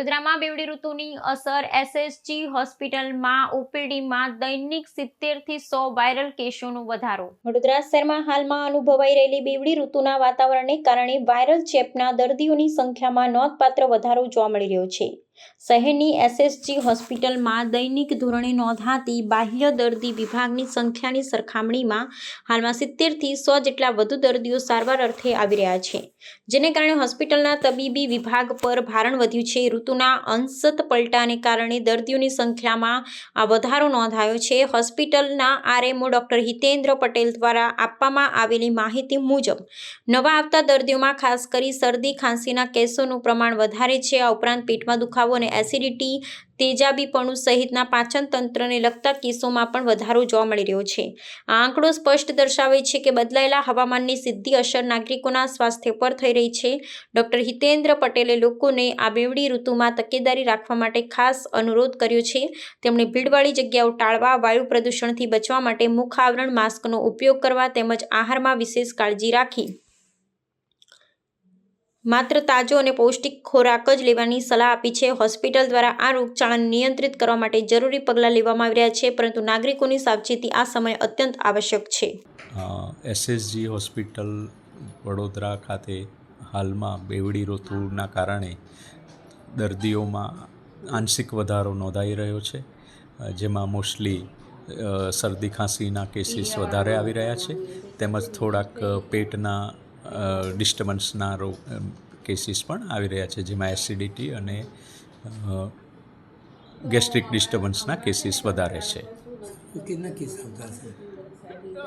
વડોદરામાં બેવડી ઋતુની અસર એસએસજી હોસ્પિટલમાં, ઓપીડીમાં દૈનિક સિત્તેરથી સો વાયરલ કેસોનો વધારો. વડોદરા શહેરમાં હાલમાં અનુભવાઈ રહેલી બેવડી ઋતુના વાતાવરણને કારણે વાયરલ ચેપના દર્દીઓની સંખ્યામાં નોંધપાત્ર વધારો જોવા મળી રહ્યો છે. શહેરની એસએસજી હોસ્પિટલમાં દૈનિક ધોરણે નોંધાતી બાહ્ય દર્દી વિભાગની સંખ્યાની સરખામણીમાં હાલમાં સિત્તેરથી સો જેટલા વધુ દર્દીઓ સારવાર અર્થે આવી રહ્યા છે, જેને કારણે હોસ્પિટલના તબીબી વિભાગ પર ભારણ વધ્યું છે. ઋતુના અંશત પલટાને કારણે દર્દીઓની સંખ્યામાં આ વધારો નોંધાયો છે. હોસ્પિટલના આરએમઓ ડોક્ટર હિતેન્દ્ર પટેલ દ્વારા આપવામાં આવેલી માહિતી મુજબ, નવા આવતા દર્દીઓમાં ખાસ કરી શરદી, ખાંસીના કેસોનું પ્રમાણ વધારે છે. આ ઉપરાંત પેટમાં દુખાવો અને એસિડિટી તેજાબીપણું સહિતના પાચન તંત્રને લગતા કેસોમાં પણ વધારો જોવા મળી રહ્યો છે. આ આંકડો સ્પષ્ટ દર્શાવે છે કે બદલાયેલા હવામાનની સીધી અસર નાગરિકોના સ્વાસ્થ્ય પર થઈ રહી છે. ડોક્ટર હિતેન્દ્ર પટેલે લોકોને આ બેવડી ઋતુમાં તકેદારી રાખવા માટે ખાસ અનુરોધ કર્યો છે. તેમણે ભીડવાળી જગ્યાઓ ટાળવા, વાયુ પ્રદૂષણથી બચવા માટે મુખ આવરણ માસ્કનો ઉપયોગ કરવા તેમજ આહારમાં વિશેષ કાળજી રાખી. માત્ર તાજો અને પૌષ્ટિક ખોરાક જ લેવાની સલાહ આપી છે. હોસ્પિટલ દ્વારા આ રોગચાળાને નિયંત્રિત કરવા માટે જરૂરી પગલાં લેવામાં આવી રહ્યા છે, પરંતુ નાગરિકોની સાવચેતી આ સમયે અત્યંત આવશ્યક છે. એસએસજી હોસ્પિટલ વડોદરા ખાતે હાલમાં બેવડી ઋતુના કારણે દર્દીઓમાં આંશિક વધારો નોંધાઈ રહ્યો છે. જેમાં મોસ્ટલી શરદી, ખાંસીના કેસીસ વધારે આવી રહ્યા છે. તેમજ થોડાક પેટના ડિસ્ટર્બન્સના રોગ કેસીસ પણ આવી રહ્યા છે જેમાં એસિડિટી અને ગેસ્ટ્રિક ડિસ્ટર્બન્સના કેસીસ વધારે છે. કેટલા કેસ આવતા હશે?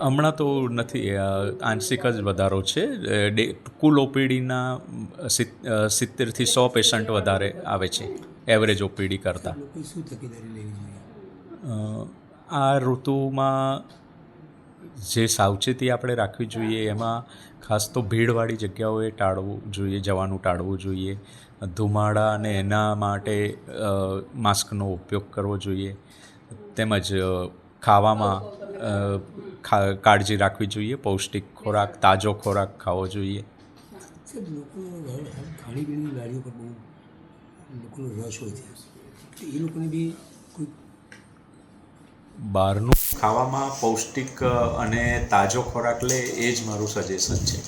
હમણાં તો નથી આંશિક જ વધારો છે. ડે કુલ ઓપીડીના સિત્તેરથી સો પેશન્ટ વધારે આવે છે એવરેજ ઓપીડી કરતાં. આ ઋતુમાં જે સાવચેતી આપણે રાખવી જોઈએ એમાં ખાસ તો ભીડવાળી જગ્યાઓએ ટાળવું જોઈએ જવાનું ટાળવું જોઈએ. ધુમાડા અને એના માટે માસ્કનો ઉપયોગ કરવો જોઈએ. તેમજ ખાવામાં કાળજી રાખવી જોઈએ પૌષ્ટિક ખોરાક તાજો ખોરાક ખાવો જોઈએ. સાહેબ લોકોનો ર- ખાણીપીણીની લારીઓ પર બહુ લોકોનો રસ હોય છે. એ લોકોને બી કોઈ બહારનું ખાવામાં પૌષ્ટિક અને તાજો ખોરાક લે એ જ મારું સજેશન છે.